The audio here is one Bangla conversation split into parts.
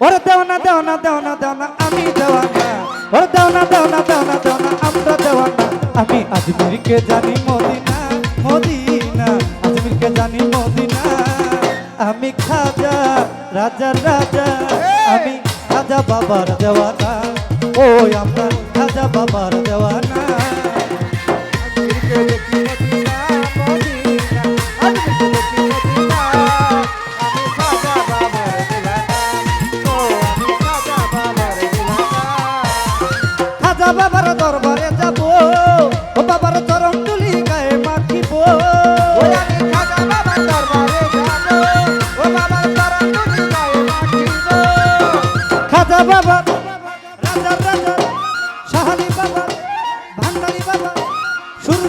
ওরে দেওনা দেওনা দেওনা দেওনা আমি দেওয়ানা ওরে দেওনা দেওনা দেওনা দেওনা আমরা দেওয়ানা আমি আজমিরকে জানি মদিনা মদিনা। আজমিরকে জানি মদিনা। আমি খাজা, রাজা রাজা। আমি খাজা বাবার দেওয়ানা ওই আমরা খাজা বাবার দেওয়ানা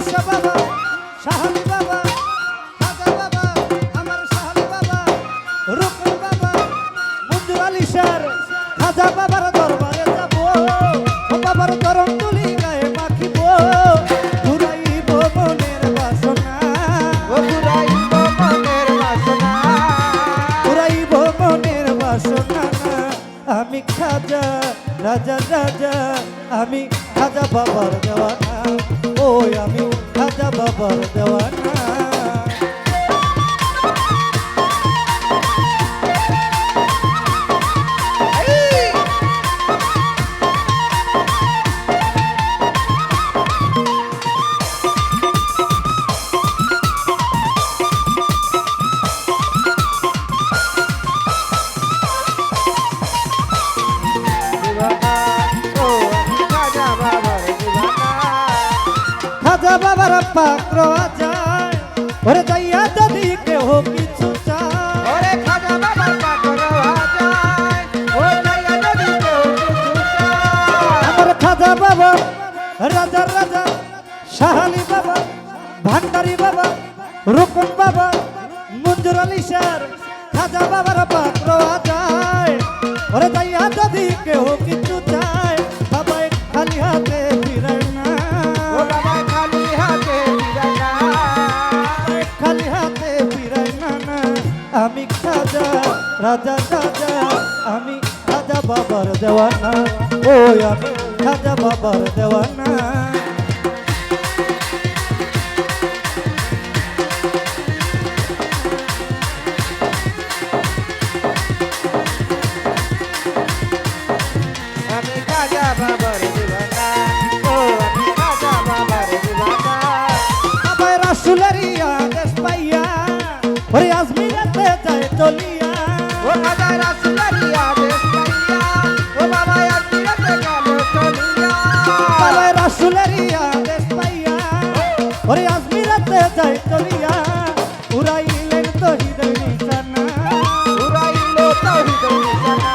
সুরুষা বাবা সাহালি বাবা, খাজা বাবা, আমার সাহালি বাবা রুকন বাবা মঞ্জুর আলী স্যার বাবার দরবারে আমি খাজা রাজা রাজা আমি খাজা বাবার দেওয়ানা। ওই আমি খাজা বাবার দেওয়ানা। বাবার পাত্র যায় ওরে যাইয়া যদি কেহ কিছু চায়। খাজা বাবার কিছু চায়। আমার খাজা বাবা রাজা রাজা সাহালি বাবা ভান্ডারি বাবা রুকন বাবা মঞ্জুর আলী স্যার খাজা বাবার পাত্র যায় ওরে যাইয়া যদি কেউ খালি হাতে ফিরায় না না। আমি খাজা, রাজা রাজা আমি খাজা বাবার দেওয়ানা। ওই আমি খাজা বাবার দেওয়ানা। আমি খাজা বাবার চলিয়া ও খাজা রাসুলারি আদেশ পাইয়া ও বাবা আজমিরাতে গেল চলিয়া। বাবাই রাসুলেরই আদেশ পাইয়া ওরে আজমিরাতে যায় চলিয়া। উড়াইলেন তহিদের নিশানা উড়াইলো তাওহীদের নিশানা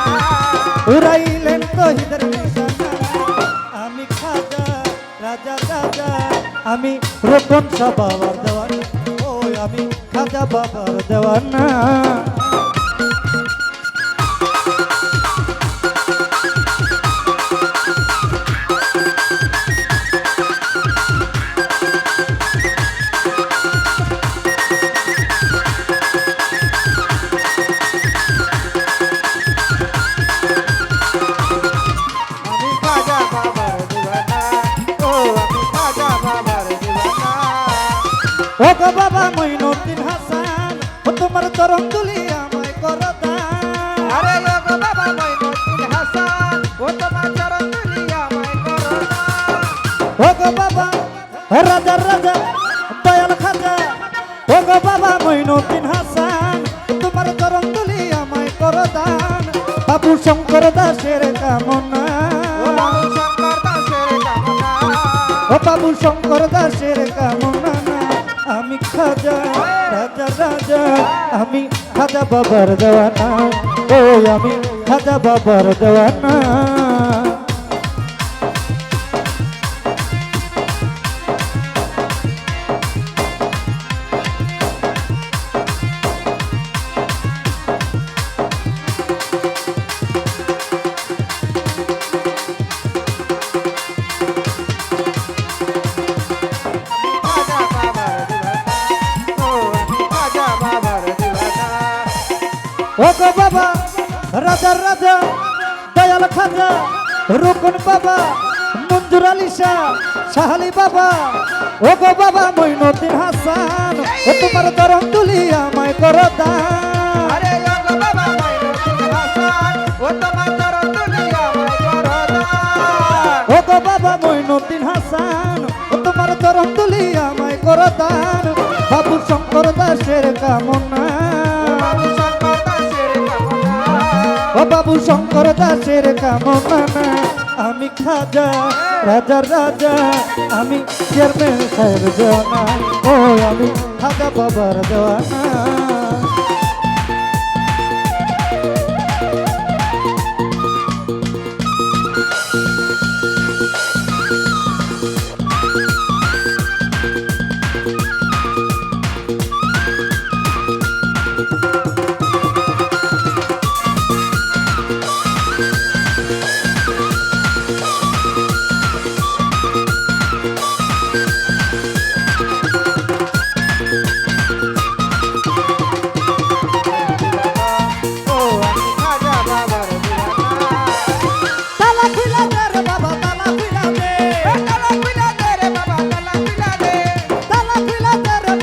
উড়াইলেন তহিদের নিশানা আমি খাজা রাজা আমি দেওয়ানা। ওই আমি খাজা বাবার দেওয়ানা। রাজা রাজা দয়াল খাজা ও গো বাবা মইনুদ্দিন হাসান তোমার চরণ তুলি আমায় করো দান বাবু শঙ্কর দাসের কামনা। ও বাবু শঙ্কর দাসের কামনা। আমি খাজা রাজা রাজা আমি খাজা বাবার দেওয়ানা। ও আমি খাজা বাবার দেওয়ানা। রাজার রাজা দয়াল খাজা রুকন বাবা মঞ্জুর আলী শাহ শাহালি বাবা ও গো বাবা মইনুদ্দিন হাসান ও তোমার দরম তুলি আমায় করো দান। আরে ও গো বাবা মাইনুদ্দিন হাসান ও তোমার চরণ দুলিয়া মাই করদা ও গো বাবা মইনুদ্দিন হাসান ও তোমার চরণ তুলি আমায় করো দান। বাবু শঙ্কর দাসের কামনা বাবু শঙ্কর দাসের কামনা, আমি খাজা, রাজা রাজা, আমি চেয়ারম্যান সাহেব জনা। ও, আমি খাজা বাবার জনা।